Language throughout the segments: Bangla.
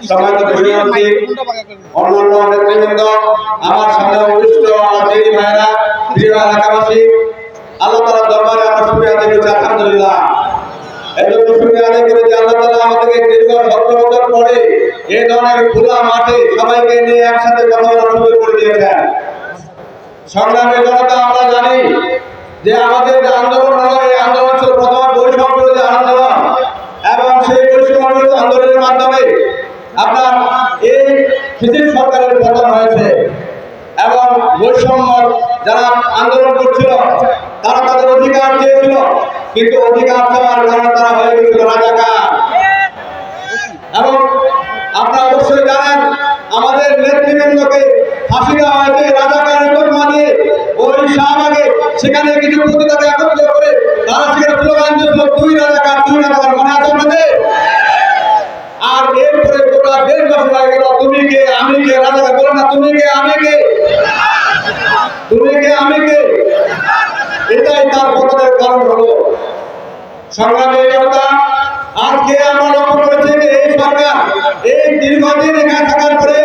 সম্মানিত বিষয় অতিথি অন্যান্য নেতৃবৃন্দ আমার সামনে উপস্থিত আমার দিদি ভাইরা, প্রিয় এলাকাবাসী, আল্লাহ তাআলার দরবারে আমরা শুকরিয়া আদায় করছি, আলহামদুলিল্লাহ। আন্দোলন ছিল প্রথম বৈষম্য বিরোধী আন্দোলন এবং সেই বৈষম্য বিরোধী আন্দোলনের মাধ্যমে আপনার এই ফিজিক্স সরকারের পতন হয়েছে এবং বৈষম্য যারা আন্দোলন করছিল, তারা তাদের অধিকার চেয়েছিল, কিন্তু অধিকার চাওয়ার কারণে তারা হয়ে গেছিল রাজাকার। এবং আপনারা অবশ্যই জানেন, আমাদের নেতৃবৃন্দকে ফাঁসি দেওয়া হয়েছে রাজাকার রেকর্ড মানিয়ে ওই শাহবাগে সেখানে কিছু প্রতিবাদে একত্রিত করে তারা সেখানে স্লোগান দিয়েছিল তুই রাজাকার তুই রাজাকার মনে আছে আপনাদের আর এরপরে গোটা দেড় বছর লাগে গেল তুমি কে? আমি কে? না, তুমি কে? আমি কে? তুমি কে? আমি কে? এটাই তার পতনের কারণ হলো। জনতা লক্ষ্য যে এই সরকার, এই দীর্ঘদিন এখানে থাকার পরে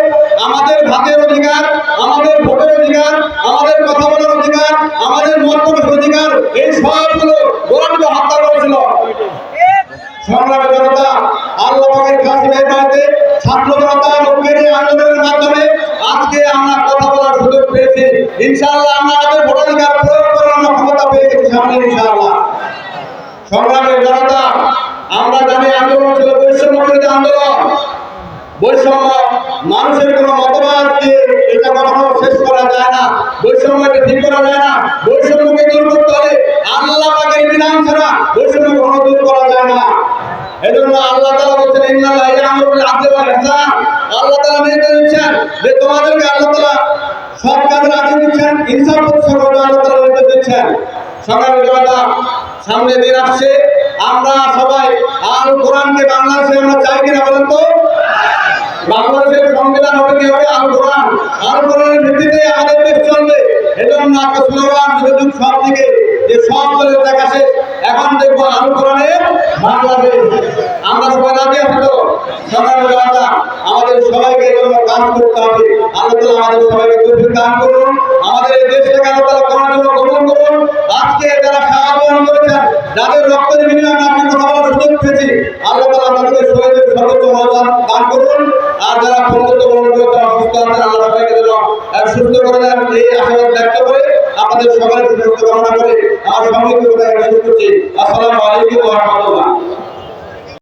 আমাদের ভাতের অধিকার, আমাদের ভোটের অধিকার, আমাদের কথা বলার অধিকার, আমাদের মত অধিকার, এই সবগুলো গৌরব হত্যা করেছিল। সংগ্রামী জনতা ইনশাআল্লাহ আমরা আমাদের ভোটাধিকার প্রয়োগ করার আমরা ক্ষমতা পেয়ে সামনে ইনশাআল্লাহ। সংগ্রামের জনতা, আমরা জানি আন্দোলন ছিল বৈষম্য আন্দোলন। বৈষম্য মানুষের কোনো মতবাদ দিয়ে এটা কখনো শেষ করা যায় না। বৈষম্যকে ঠিক করা যায় না। বৈষম্যকে দূর করতে হলে আল্লাহ পাকের বিধান ছাড়া বৈষম্য কখনো দূর করা যায় না। এজন্য আল্লাহ তাআলা বলছেন, ইন্নাল্লাহ ইয়ামুরু বিল আদলি ওয়াল আল্লাহ তাআলা নির্দেশ দিচ্ছেন যে তোমাদেরকে আল্লাহ তাআলা সৎ কাজের আদেশ দিচ্ছেন, ইনসাফ করতে আল্লাহ দিচ্ছেন। সংগ্রামী জনতা সামনে দিন আসছে, আমরা সবাই, আল কোরআনকে বাংলাদেশে আমরা চাই কিনা বলেন তো? বাংলাদেশের সংবিধান হবে কি হবে আল কোরআন। আল কোরআনের ভিত্তিতে আমাদের দেশ চলবে। এজন্য একটা স্লোগান যুগ সব দিকে, যে সব দলের দেখা শেষ এখন দেখব আল কোরআনের বাংলাদেশ। আমরা সবাই রাজি আছি তো? সকালে জনতা আমাদের সবাইকে এই কাজ করতে হবে। আল্লাহ তাআলা আমাদের সবাইকে তৌফিক দান করুন। আমাদের এই দেশটাকে আল্লাহ তাআলা করার জন্য কবুল করুন? আজকে যারা সাহায্য করেছেন, যাদের রক্তের বিনিময়ে আমি কথা বলার সুযোগ পেয়েছি, আল্লাহ তাআলা তাদেরকে শহীদের সর্বোচ্চ মর্যাদা দান করুন। আর যারা পরিণত গ্রহণ করতে অসুস্থ আছেন, আল্লাহ সবাইকে যেন সুস্থ করে দেন। এই আশীর্বাদ ব্যক্ত করে আপনাদের সবাই সুস্থ কামনা করে আমার সঙ্গে কথা শেষ করছি। আসসালামু আলাইকুম ওয়া রাহমাতুল্লাহ।